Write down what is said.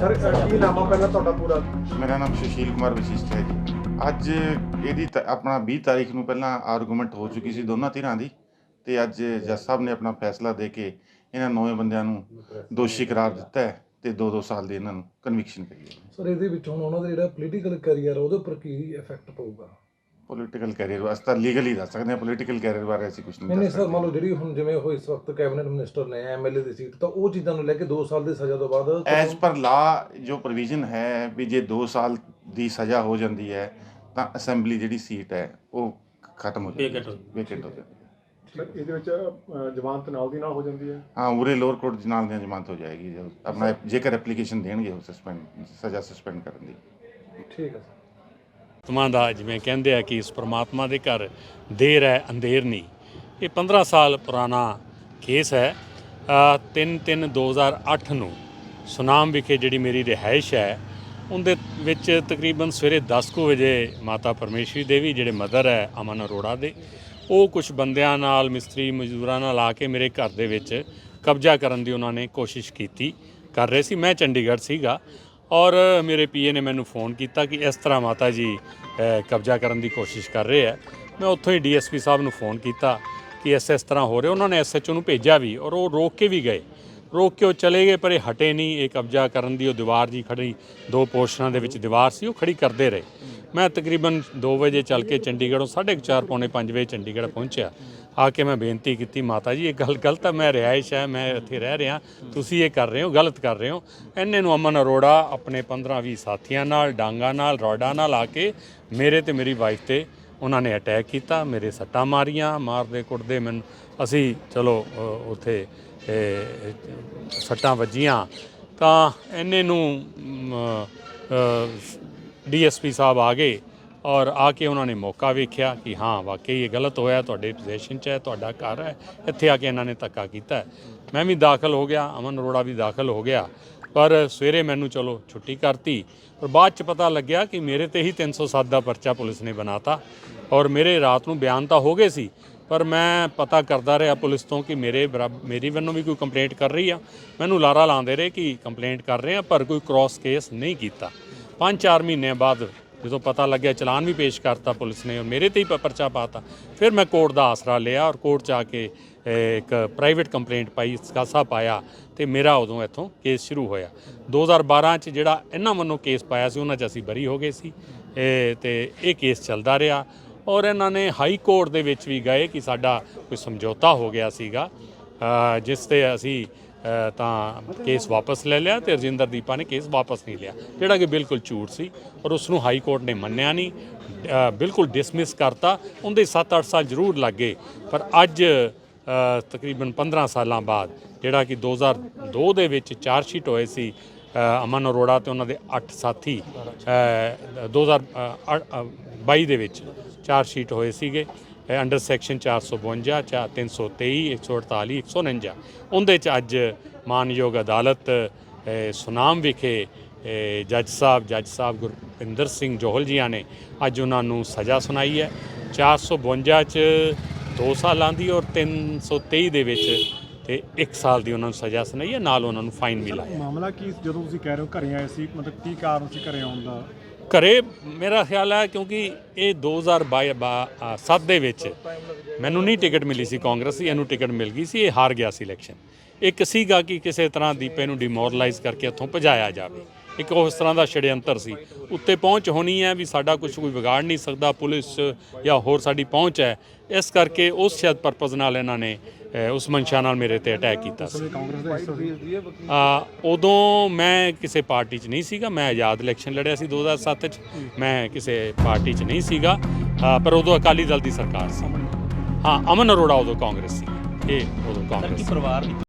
Sir ਕੀ ਨਾਮ ਆ ਪਹਿਲਾਂ ਤੁਹਾਡਾ ਪੂਰਾ? ਮੇਰਾ ਨਾਮ ਸੁਸ਼ੀਲ ਕੁਮਾਰ ਵਸ਼ਿਸ਼ਟ ਹੈ ਜੀ। ਅੱਜ ਇਹਦੀ ਤ- ਆਪਣਾ 20 ਤਾਰੀਖ ਨੂੰ ਪਹਿਲਾਂ ਆਰਗੂਮੈਂਟ ਹੋ ਚੁੱਕੀ ਸੀ ਦੋਨਾਂ ਧਿਰਾਂ ਦੀ ਤੇ ਅੱਜ ਜੱਜ ਸਾਹਿਬ ਨੇ ਆਪਣਾ ਫੈਸਲਾ ਦੇ ਕੇ ਇਹਨਾਂ ਨੌਵੇਂ ਬੰਦਿਆਂ ਨੂੰ ਦੋਸ਼ੀ ਕਰਾਰ ਦਿੱਤਾ ਹੈ ਤੇ 2-2 ਸਾਲ ਦੀ ਇਹਨਾਂ ਨੂੰ ਕਨਵਿਕਸ਼ਨ ਕਰੀ ਹੈ। ਸਰ ਇਹਦੇ ਵਿੱਚ ਹੁਣ ਉਹਨਾਂ ਦਾ ਜਿਹੜਾ ਪੋਲੀਟੀਕਲ ਕੈਰੀਅਰ ਉਹਦੇ ਉੱਪਰ ਕੀ ਇਫੈਕਟ ਪਊਗਾ? ਪੋਲੀਟੀਕਲ ਕੈਰੀਅਰ ਵਾਸਤੇ ਲੀਗਲੀ ਦੱਸ ਸਕਦੇ ਹਾਂ ਪੋਲੀਟੀਕਲ ਕੈਰੀਅਰ ਬਾਰੇ ਅਸੀਂ ਕੁਝ ਨਹੀਂ ਨਹੀਂ ਦੱਸ ਸਰ ਮੰਨ ਲਓ ਜਿਹੜੀ ਹੁਣ ਜਿਵੇਂ ਉਹ ਇਸ ਵਕਤ ਕੈਬਨਿਟ ਮਿਨਿਸਟਰ ਨੇ ਐਮਐਲਏ ਦੀ ਸੀਟ ਤਾਂ ਉਹ ਚੀਜ਼ਾਂ ਨੂੰ ਲੈ ਕੇ 2 ਸਾਲ ਦੀ ਸਜ਼ਾ ਤੋਂ ਬਾਅਦ ਐਜ਼ ਪਰ ਲਾ ਜੋ ਪ੍ਰੋਵੀਜ਼ਨ ਹੈ ਵੀ ਜੇ 2 ਸਾਲ ਦੀ ਸਜ਼ਾ ਹੋ ਜਾਂਦੀ ਹੈ ਤਾਂ ਅਸੈਂਬਲੀ ਜਿਹੜੀ ਸੀਟ ਹੈ ਉਹ ਖਤਮ ਹੋ ਜਾਂਦੀ ਹੈ। ਵੇਕੈਂਟ ਹੋ ਜਾਂਦੀ ਹੈ। ਸਰ ਇਹਦੇ ਵਿੱਚ ਅ, ਜ਼ਮਾਨਤ ਨਾਲ ਦੀ ਨਾਲ ਹੋ ਜਾਂਦੀ ਹੈ? ਹਾਂ ਉਰੇ ਲੋਅਰ ਕੋਰਟ ਦੇ ਨਾਲ ਦੀਆਂ ਜ਼ਮਾਨਤ ਹੋ ਜਾਏਗੀ। ਜਦੋਂ ਆਪਣਾ ਜੇਕਰ ਐਪਲੀਕੇਸ਼ਨ ਦੇਣਗੇ ਉਹ ਸਸਪੈਂਡ ਸਜ਼ਾ ਸਸਪੈਂਡ ਕਰਨ ਦੀ। ਠੀਕ ਹੈ ਸਰ ਆਤਮਾ ਦਾ, ਜਿਵੇਂ ਕਹਿੰਦੇ ਆ ਕਿ ਇਸ ਪ੍ਰਮਾਤਮਾ ਦੇ ਘਰ ਦੇਰ ਹੈ, ਅੰਧੇਰ ਨਹੀਂ। ਇਹ 15 ਸਾਲ ਪੁਰਾਣਾ ਕੇਸ ਹੈ। 3-3-2008 ਨੂੰ ਸੁਨਾਮ ਵਿਖੇ ਜਿਹੜੀ ਮੇਰੀ ਰਿਹਾਇਸ਼ ਹੈ, ਉਹਦੇ ਵਿੱਚ ਤਕਰੀਬਨ ਸਵੇਰੇ 10 ਕੁ ਵਜੇ ਮਾਤਾ ਪਰਮੇਸ਼ਵਰੀ ਦੇਵੀ, ਜਿਹੜੇ ਮਦਰ ਹੈ ਅਮਨ ਅਰੋੜਾ ਦੇ, ਉਹ ਕੁਝ ਬੰਦਿਆਂ ਨਾਲ, ਮਿਸਤਰੀ ਮਜ਼ਦੂਰਾਂ ਨਾਲ ਆ ਕੇ ਮੇਰੇ ਘਰ ਦੇ ਵਿੱਚ ਕਬਜ਼ਾ ਕਰਨ ਦੀ ਉਹਨਾਂ ਨੇ ਕੋਸ਼ਿਸ਼ ਕੀਤੀ, ਕਰ ਰਹੇ ਸੀ। ਮੈਂ ਚੰਡੀਗੜ੍ਹ ਸੀਗਾ। ਔਰ ਮੇਰੇ ਪੀਏ ਨੇ ਮੈਨੂੰ ਫੋਨ ਕੀਤਾ ਕਿ ਇਸ ਤਰ੍ਹਾਂ ਮਾਤਾ ਜੀ ਕਬਜ਼ਾ ਕਰਨ ਦੀ ਕੋਸ਼ਿਸ਼ ਕਰ ਰਹੇ ਆ। ਮੈਂ ਉੱਥੋਂ ਹੀ ਡੀਐਸਪੀ ਸਾਹਿਬ ਨੂੰ ਫੋਨ ਕੀਤਾ ਕਿ ਇਸ ਇਸ ਤਰ੍ਹਾਂ ਹੋ ਰਿਹਾ। ਉਹਨਾਂ ਨੇ ਐਸਐਚਓ ਨੂੰ ਭੇਜਿਆ ਵੀ ਔਰ ਉਹ ਰੋਕ ਕੇ ਵੀ ਗਏ। ਰੋਕ ਕੇ ਉਹ ਚਲੇ ਗਏ, ਪਰ ਇਹ ਹਟੇ ਨਹੀਂ। ਇਹ ਕਬਜ਼ਾ ਕਰਨ ਦੀ ਉਹ ਦੀਵਾਰ ਜੀ ਖੜੀ, ਦੋ ਪੋਰਸ਼ਨਾਂ ਦੇ ਵਿੱਚ ਦੀਵਾਰ ਸੀ, ਉਹ ਖੜੀ ਕਰਦੇ ਰਹੇ। ਮੈਂ ਤਕਰੀਬਨ 2 ਵਜੇ ਚੱਲ ਕੇ ਚੰਡੀਗੜ੍ਹੋਂ 4:30 ਪੌਣੇ 5 ਵਜੇ ਚੰਡੀਗੜ੍ਹ ਪਹੁੰਚਿਆ। ਆ ਕੇ ਮੈਂ ਬੇਨਤੀ ਕੀਤੀ, ਮਾਤਾ ਜੀ, ਇਹ ਗੱਲ ਗਲਤ ਹੈ ਮੈਂ ਰਿਹਾਇਸ਼ ਹੈ ਮੈਂ ਇੱਥੇ ਰਹਿ ਰਿਹਾ, ਤੁਸੀਂ ਇਹ ਕਰ ਰਹੇ ਹੋ, ਗਲਤ ਕਰ ਰਹੇ ਹੋ। ਇੰਨੇ ਨੂੰ ਅਮਨ ਅਰੋੜਾ ਆਪਣੇ 15-20 ਸਾਥੀਆਂ ਨਾਲ, ਡਾਂਗਾ ਨਾਲ, ਰੋਡਾ ਨਾਲ ਆ ਕੇ ਮੇਰੇ ਤੇ ਮੇਰੀ ਵਾਈਫ ਤੇ ਉਹਨਾਂ ਨੇ ਅਟੈਕ ਕੀਤਾ, ਮੇਰੇ ਸੱਟਾਂ ਮਾਰੀਆਂ, ਮਾਰਦੇ ਕੁੱਟਦੇ ਮੈਨੂੰ, ਅਸੀਂ ਚਲੋ ਉੱਥੇ ਸੱਟਾਂ ਵੱਜੀਆਂ। ਤਾਂ ਇੰਨੇ ਨੂੰ ਡੀਐਸਪੀ ਸਾਹਿਬ ਆ ਗਏ ਔਰ ਆ ਕੇ ਉਹਨਾਂ ਨੇ ਮੌਕਾ ਵੇਖਿਆ ਕਿ ਹਾਂ, ਵਾਕਈ ਇਹ ਗਲਤ ਹੋਇਆ, ਤੁਹਾਡੇ ਪੋਜੀਸ਼ਨ 'ਚ ਹੈ, ਤੁਹਾਡਾ ਘਰ ਹੈ, ਇੱਥੇ ਆ ਕੇ ਇਹਨਾਂ ਨੇ ਧੱਕਾ ਕੀਤਾ ਮੈਂ ਵੀ ਦਾਖਲ ਹੋ ਗਿਆ, ਅਮਨ ਅਰੋੜਾ ਵੀ ਦਾਖਲ ਹੋ ਗਿਆ, ਪਰ ਸਵੇਰੇ ਮੈਨੂੰ ਚਲੋ ਛੁੱਟੀ ਕਰਤੀ, ਪਰ ਬਾਅਦ ਚ ਪਤਾ ਲੱਗਿਆ ਕਿ ਮੇਰੇ ਤੇ ਹੀ 307 ਦਾ ਪਰਚਾ ਪੁਲਿਸ ਨੇ ਬਣਾਤਾ ਔਰ ਮੇਰੇ ਰਾਤ ਨੂੰ ਬਿਆਨ ਤਾਂ ਹੋ ਗਏ ਸੀ, ਪਰ ਮੈਂ ਪਤਾ ਕਰਦਾ ਰਿਹਾ ਪੁਲਿਸ ਤੋਂ ਕਿ ਮੇਰੇ ਬਰਾਬ- ਮੇਰੀ ਵੱਲੋਂ ਵੀ ਕੋਈ ਕੰਪਲੇਂਟ ਕਰ ਰਹੀ ਆ। ਮੈਨੂੰ ਲਾਰਾ ਲਾਉਂਦੇ ਰਹੇ ਕਿ ਕੰਪਲੇਂਟ ਕਰ ਰਹੇ ਆ, ਪਰ ਕੋਈ ਕ੍ਰਾਸ ਕੇਸ ਨਹੀਂ ਕੀਤਾ। 5-4 ਮਹੀਨੇ ਬਾਅਦ ਜਦੋਂ ਪਤਾ ਲੱਗਿਆ ਚਲਾਨ ਵੀ ਪੇਸ਼ ਕਰਤਾ ਪੁਲਿਸ ਨੇ ਔਰ ਮੇਰੇ ਤੇ ਹੀ ਪ- ਪਰਚਾ ਪਾਤਾ, ਫਿਰ ਮੈਂ ਕੋਰਟ ਦਾ ਆਸਰਾ ਲਿਆ ਔਰ ਕੋਰਟ 'ਚ ਆ ਕੇ ਇੱਕ ਪ੍ਰਾਈਵੇਟ ਕੰਪਲੇਂਟ ਪਾਈ ਸਕਾਸਾ ਪਾਇਆ ਤੇ ਮੇਰਾ ਉਦੋਂ ਇੱਥੋਂ ਕੇਸ ਸ਼ੁਰੂ ਹੋਇਆ। 2012 'ਚ ਜਿਹੜਾ ਇਹਨਾਂ ਵੱਲੋਂ ਕੇਸ ਪਾਇਆ ਸੀ, ਉਹਨਾਂ 'ਚ ਅਸੀਂ ਬਰੀ ਹੋ ਗਏ ਸੀ ਇਹ ਤੇ ਇਹ ਕੇਸ ਚੱਲਦਾ ਰਿਹਾ ਔਰ ਇਹਨਾਂ ਨੇ ਹਾਈ ਕੋਰਟ ਦੇ ਵਿੱਚ ਵੀ ਗਏ ਕਿ ਸਾਡਾ ਕੋਈ ਸਮਝੌਤਾ ਹੋ ਗਿਆ ਸੀਗਾ ਜਿਸ ਤੇ ਅਸੀਂ ਤਾਂ ਕੇਸ ਵਾਪਸ ਲੈ ਲਿਆ ਤੇ ਰਜਿੰਦਰ ਦੀਪਾ ਨੇ ਕੇਸ ਵਾਪਸ ਨਹੀਂ ਲਿਆ। ਜਿਹੜਾ ਕਿ ਬਿਲਕੁਲ ਝੂਠ ਸੀ ਔਰ ਉਸ ਨੂੰ ਹਾਈ ਕੋਰਟ ਨੇ ਮੰਨਿਆ ਨਹੀਂ ਬਿਲਕੁਲ ਡਿਸਮਿਸ ਕਰਤਾ। ਉਹਦੇ 7-8 ਸਾਲ ਜ਼ਰੂਰ ਲੱਗੇ ਪਰ ਅੱਜ ਤਕਰੀਬਨ 15 ਸਾਲਾਂ ਬਾਅਦ ਜਿਹੜਾ ਕਿ 2002 ਦੇ ਵਿੱਚ ਚਾਰ ਸ਼ੀਟ ਹੋਏ ਸੀ ਅਮਨ ਅਰੋੜਾ ਤੇ ਉਹਨਾਂ ਦੇ 8 ਸਾਥੀ ਅ, 2022 ਦੇ ਵਿੱਚ ਚਾਰ ਸ਼ੀਟ ਹੋਏ ਸੀਗੇ। ਅੰਡਰ ਸੈਕਸ਼ਨ 452 ਚਾ 323 148 149 ਉਹਦੇ ਚ ਅੱਜ ਮਾਨਯੋਗ ਅਦਾਲਤ ਸੁਨਾਮ ਵਿਖੇ ਜੱਜ ਸਾਹਿਬ ਜੱਜ ਸਾਹਿਬ ਗੁਰਪਿੰਦਰ ਸਿੰਘ ਜੋਹਲ ਜੀਆਂ ਨੇ ਅੱਜ ਉਹਨਾਂ ਨੂੰ ਸਜ਼ਾ ਸੁਣਾਈ ਹੈ। 452 ਚ 2 ਸਾਲਾਂ ਦੀ ਔਰ 323 ਦੇ ਵਿੱਚ ਤੇ 1 ਸਾਲ ਦੀ ਉਹਨਾਂ ਨੂੰ ਸਜ਼ਾ ਸੁਣਾਈ ਹੈ। ਨਾਲ ਉਹਨਾਂ ਨੂੰ ਫਾਈਨ ਵੀ ਲਾਇਆ। ਮਾਮਲਾ ਕੀ ਜਦੋਂ ਤੁਸੀਂ ਕਹਿ ਰਹੇ ਹੋ ਘਰੇ ਆਏ ਸੀ, ਮਤਲਬ ਕੀ ਕਾਰਨ ਸੀ ਘਰੇ ਆਉਣ ਦਾ? ਘਰੇ ਮੇਰਾ ਖਿਆਲ ਹੈ ਕਿਉਂਕਿ ਇਹ 2007 ਦੇ ਵਿੱਚ ਮੈਨੂੰ ਨਹੀਂ ਟਿਕਟ ਮਿਲੀ ਸੀ ਕਾਂਗਰਸ ਦੀ, ਇਹਨੂੰ ਟਿਕਟ ਮਿਲ ਗਈ ਸੀ, ਇਹ ਹਾਰ ਗਿਆ ਸੀ ਇਲੈਕਸ਼ਨ ਇੱਕ ਸੀਗਾ ਕਿ ਕਿਸੇ ਤਰ੍ਹਾਂ ਦੀਪੇ ਨੂੰ ਡਿਮੋਰਲਾਈਜ਼ ਕਰਕੇ ਇੱਥੋਂ ਭਜਾਇਆ ਜਾਵੇ। ਇੱਕ ਉਸ ਤਰ੍ਹਾਂ ਦਾ ਛੜਯੰਤਰ ਸੀ। ਉੱਤੇ ਪਹੁੰਚ ਹੋਣੀ ਹੈ ਵੀ ਸਾਡਾ ਕੁਝ ਕੋਈ ਵਿਗਾੜ ਨਹੀਂ ਸਕਦਾ, ਪੁਲਿਸ ਜਾਂ ਹੋਰ ਸਾਡੀ ਪਹੁੰਚ ਹੈ। ਇਸ ਕਰਕੇ ਉਸ ਸ਼ਾਇਦ ਪਰਪਸ ਨਾਲ ਇਹਨਾਂ ਨੇ ਅ, ਉਸ ਮਨਸ਼ਾ ਨਾਲ ਮੇਰੇ ਤੇ ਅਟੈਕ ਕੀਤਾ ਸੀ। ਕਾਂਗਰਸ ਦਾ ਹਿੱਸਾ ਸੀ। ਆ ਉਦੋਂ ਮੈਂ ਕਿਸੇ ਪਾਰਟੀ 'ਚ ਨਹੀਂ ਸੀਗਾ। ਮੈਂ ਆਜ਼ਾਦ ਇਲੈਕਸ਼ਨ ਲੜਿਆ ਸੀ 2007 'ਚ। ਮੈਂ ਕਿਸੇ ਪਾਰਟੀ 'ਚ ਨਹੀਂ ਸੀਗਾ। ਆ, ਪਰ ਉਦੋਂ ਅਕਾਲੀ ਦਲ ਦੀ ਸਰਕਾਰ ਸੀ। ਹਾਂ ਅਮਨ ਅਰੋੜਾ ਉਦੋਂ ਕਾਂਗਰਸ ਸੀ। ਇਹ ਉਦੋਂ ਕਾਂਗਰਸ ਸੀ। ਪਰਿਵਾਰ